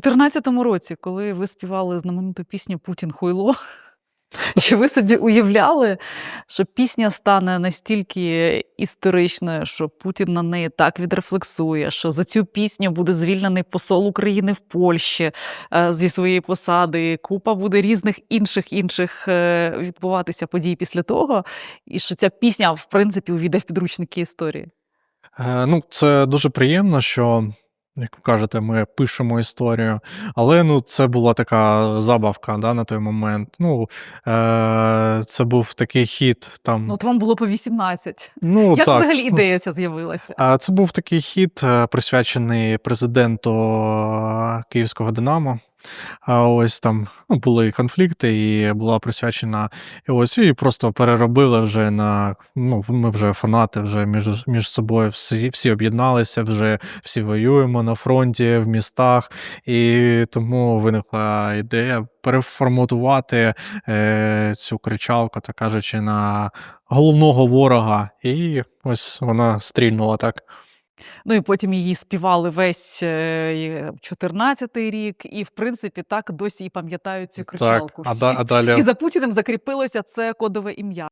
2014 році, коли ви співали знамениту пісню Путін хуйло. Чи ви собі уявляли, що пісня стане настільки історичною, що Путін на неї так відрефлексує, що за цю пісню буде звільнений посол України в Польщі е, зі своєї посади, купа буде різних інших інших е, відбуватися подій після того, і що ця пісня, в принципі, увійде в підручники історії? Е, Ну, це дуже приємно, що, як ви кажете, ми пишемо історію. Але ну, це була така забавка да, на той момент. Ну, е, це був такий хід там. Ну, от вам було по 18. Ну, Як так. взагалі ідея ця з'явилася? А Це був такий хід, е, присвячений президенту е, Київського Динамо. А ось там ну, були конфлікти, і була присвячена і ось і просто переробили вже на ну, ми вже фанати, вже між, між собою всі, всі об'єдналися, вже всі воюємо на фронті, в містах. І тому виникла ідея переформатувати е, цю кричалку, так кажучи, на головного ворога. І ось вона стрільнула так. Ну і потім її співали весь е, 14-й рік, і в принципі так досі і пам'ятають цю кричалку. Так, а, всі. да, а далі І за Путіним закріпилося це кодове ім'я.